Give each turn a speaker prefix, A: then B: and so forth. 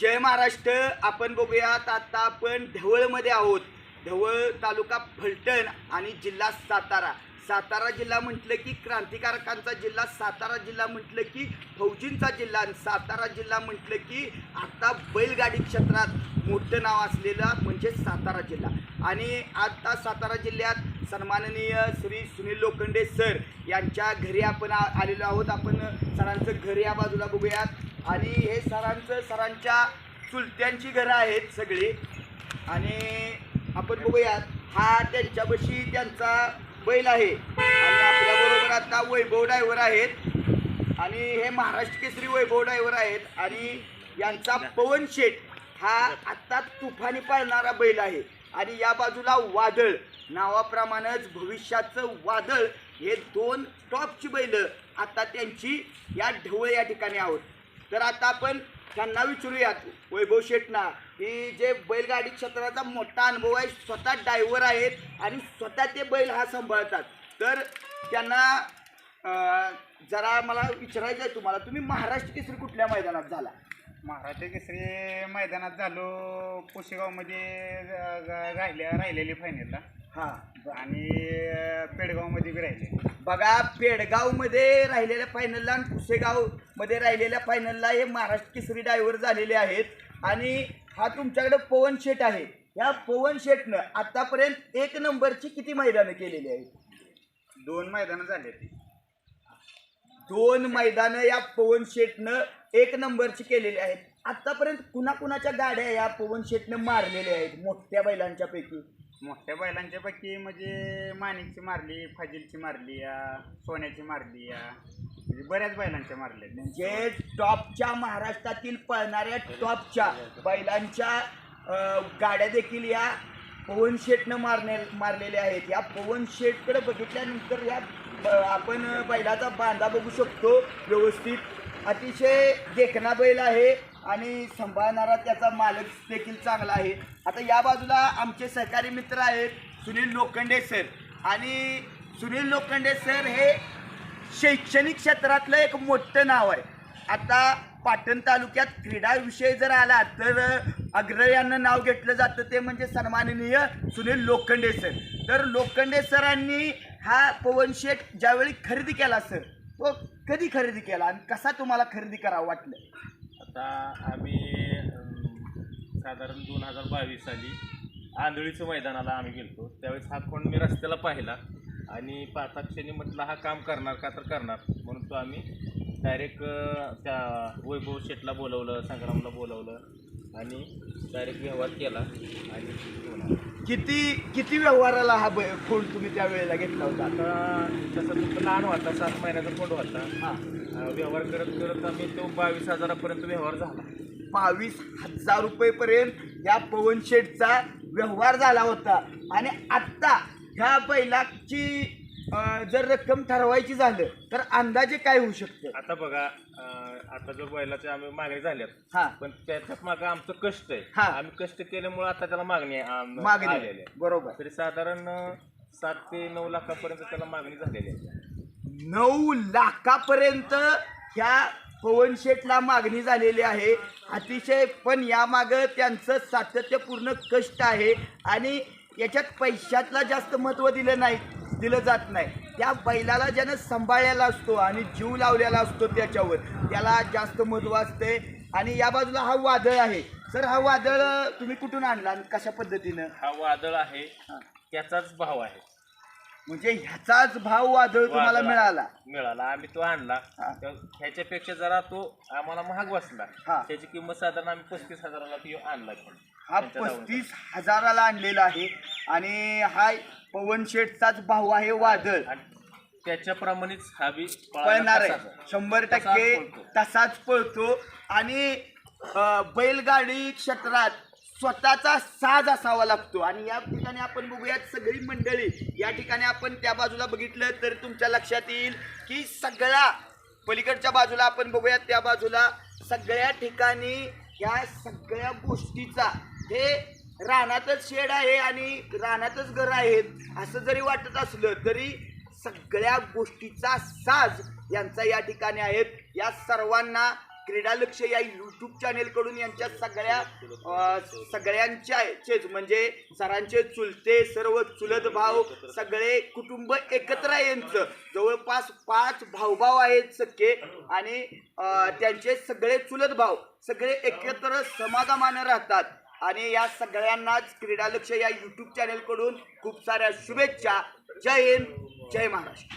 A: जय महाराष्ट्र आपण बघूयात आता आपण ढवळमध्ये आहोत. ढवळ तालुका फलटण आणि जिल्हा सातारा. सातारा जिल्हा म्हटलं की क्रांतिकारकांचा जिल्हा सातारा जिल्हा म्हटलं की फौजींचा जिल्हा आणि सातारा जिल्हा म्हटलं की आता बैलगाडी क्षेत्रात मोठं नाव असलेला म्हणजे सातारा जिल्हा. आणि आता सातारा जिल्ह्यात सन्माननीय श्री सुनील लोखंडे सर यांच्या घरी आपण आ- आलेलो आहोत. आपण सरांचं घर या बाजूला बघूयात. आणि हे सरांचं सरांच्या चुलत्यांची घरं आहेत सगळी. आणि आपण बघूयात हा त्यांच्यापाशी त्यांचा बैल आहे. आणि आपल्याबरोबर आता वैभव डायव्हर आहेत. आणि हे महाराष्ट्र केसरी वैभव डायव्हर आहेत. आणि यांचा पवन शेठ हा आत्ता तुफानी पाळणारा बैल आहे. आणि या बाजूला वादळ. नावाप्रमाणेच भविष्याचं वादळ. हे दोन टॉपची बैल आता त्यांची या ढवळ या ठिकाणी आहोत. तर आता आपण त्यांना विचारूयात. वैभव शेटना की जे बैलगाडी क्षेत्राचा मोठा अनुभव आहे स्वतः ड्रायव्हर आहेत आणि स्वतः ते बैल हा सांभाळतात. तर त्यांना जरा मला विचारायचं आहे तुम्हाला. तुम्ही महाराष्ट्र केसरी कुठल्या मैदानात झाला?
B: महाराष्ट्र केसरी मैदानात झालो ग- राहिल्या राहिलेली फायनलला
A: हां
B: आणि पेडगावमध्ये बी राहिले
A: बघा पेडगावमध्ये राहिलेल्या फायनलला आणि पुसेगावमध्ये राहिलेल्या फायनलला हे महाराष्ट्र केसरी ड्रायव्हर झालेले आहेत. आणि हा तुमच्याकडे पवन शेट आहे. या पवन शेटनं आतापर्यंत एक नंबरची किती मैदानं केलेली आहेत?
B: दोन मैदानं झाले ती
A: दोन मैदानं या पवन शेटनं एक नंबरची केलेली आहेत. आतापर्यंत कुणाकुणाच्या गाड्या या पवन शेटनं मारलेल्या आहेत? मोठ्या बैलांच्या पैकी
B: मोठ्या बैलांच्या पैकी म्हणजे माणिकची मारली फाजिलची मारली या सोन्याची मारली या. म्हणजे बऱ्याच बैलांच्या मारल्या.
A: म्हणजे टॉपच्या महाराष्ट्रातील पळणाऱ्या टॉपच्या बैलांच्या अं, गाड्या देखील या पवन शेटनं मारणे मारलेल्या आहेत. या पवन शेटकडे बघितल्यानंतर या ब- आपण बैलाचा बांधा बघू शकतो. व्यवस्थित अतिशय देखणा बैल आहे. आणि सांभाळणारा त्याचा मालक देखील चांगला आहे. आता या बाजूला आमचे सहकारी मित्र आहेत सुनील लोखंडे सर आणि सुनील लोखंडे सर हे शैक्षणिक क्षेत्रातलं एक मोठं नाव आहे. आता पाटण तालुक्यात क्रीडाविषयी जर आला तर अग्रयानं नाव घेतलं जातं ते म्हणजे सन्माननीय सुनील लोखंडे सर तर लोखंडे सरांनी हा पवन शेठ ज्यावेळी खरेदी केला सर तो कधी खरेदी केला आणि कसा तुम्हाला खरेदी करावं वाटलं?
C: आता आम्ही साधारण दोन हजार बावीस साली आंधळीचं मैदानाला आम्ही गेलो त्यावेळेस हा फोन मी रस्त्याला पाहिला आणि पाहता क्षणी म्हटलं हा काम करणार का तर करणार. म्हणून तो आम्ही डायरेक्ट त्या वैभव शेटला बोलवलं संग्रामला बोलवलं आणि डायरेक्ट व्यवहार केला आणि
A: किती किती व्यवहाराला हा बै- फोन तुम्ही त्या वेळेला घेतला होता?
C: आता तसं तो लहान होता सात महिन्याचा फोन होता.
A: हां.
C: अं, व्यवहार करत करत आम्ही तो बावीस हजारापर्यंत व्यवहार झाला.
A: बावीस हजार रुपयेपर्यंत या पवन शेठचा व्यवहार झाला होता. आणि आत्ता ह्या बैलाची अं, जर रक्कम ठरवायची झालं तर अंदाजे काय होऊ शकतं?
C: आता बघा अं, आता जो बैलाचे आम्ही मागणी झाल्यात
A: हा.
C: पण त्याच्यात मागं आमचं कष्ट आहे.
A: हा.
C: आम्ही कष्ट केल्यामुळे आता त्याला मागणी
A: मागणी
C: आलेली
A: आहे.
C: आहे
A: बरोबर.
C: तरी साधारण अं, सात ते नऊ लाखापर्यंत त्याला मागणी झालेली आहे.
A: नऊ लाखापर्यंत ह्या पवन शेठला मागणी झालेली आहे. अतिशय पण यामागं त्यांचं सातत्यपूर्ण कष्ट आहे. आणि याच्यात पैशातला जास्त महत्त्व दिलं नाही. दिलं जात नाही. त्या बैलाला ज्यानं सांभाळलेला असतो आणि जीव लावलेला असतो त्याच्यावर त्याला जास्त महत्त्व असते. आणि या बाजूला हा वादळ आहे. सर हा वादळ तुम्ही कुठून आणला आणि कशा पद्धतीनं?
C: हा वादळ आहे. त्याचाच भाव आहे.
A: म्हणजे ह्याचाच भाव वादळ तुम्हाला
C: वादळ
A: मिळाला
C: मिळाला आम्ही तो आणला
A: हा.
C: तर ह्याच्यापेक्षा जरा तो आम्हाला महाग बसला
A: हा.
C: त्याची किंमत साधारण आम्ही पस्तीस हजाराला तो आणला.
A: हा
C: त्यांच्या.
A: पस्तीस हजाराला आणलेला आहे आणि हा पवन शेठचाच भाऊ आहे वादळ
C: आणि त्याच्याप्रमाणेच हा बी
A: पळणार आहे
C: तसाच.
A: शंभर
C: तसाच
A: टक्के
C: पळतो.
A: तसाच पळतो आणि अं, बैलगाडी क्षेत्रात स्वतःचा साज असावा लागतो. आणि या ठिकाणी आपण बघूयात सगळी मंडळी. या ठिकाणी आपण त्या बाजूला बघितलं तर तुमच्या लक्षात येईल की सगळा पलीकडच्या बाजूला आपण बघूयात त्या बाजूला सगळ्या ठिकाणी ह्या सगळ्या गोष्टीचा हे रानातच शेड आहे आणि रानातच घर आहेत असं जरी वाटत असलं तरी सगळ्या गोष्टीचा साज यांचा या ठिकाणी आहेत या सर्वांना क्रीडा लक्ष या यूट्यूब चॅनेलकडून यांच्या सगळ्या सगळ्यांच्याचेच म्हणजे सरांचे चुलते सर्व चुलत भाव सगळे कुटुंब एकत्र आहे यांचं. जवळपास पाच भाऊभाव आहेत सख्खे आणि त्यांचे सगळे चुलत भाव सगळे एकत्र समागमानं राहतात. आणि या सगळ्यांनाच क्रीडालक्ष या यूट्यूब चॅनेलकडून खूप साऱ्या शुभेच्छा. जय हिंद जय महाराष्ट्र.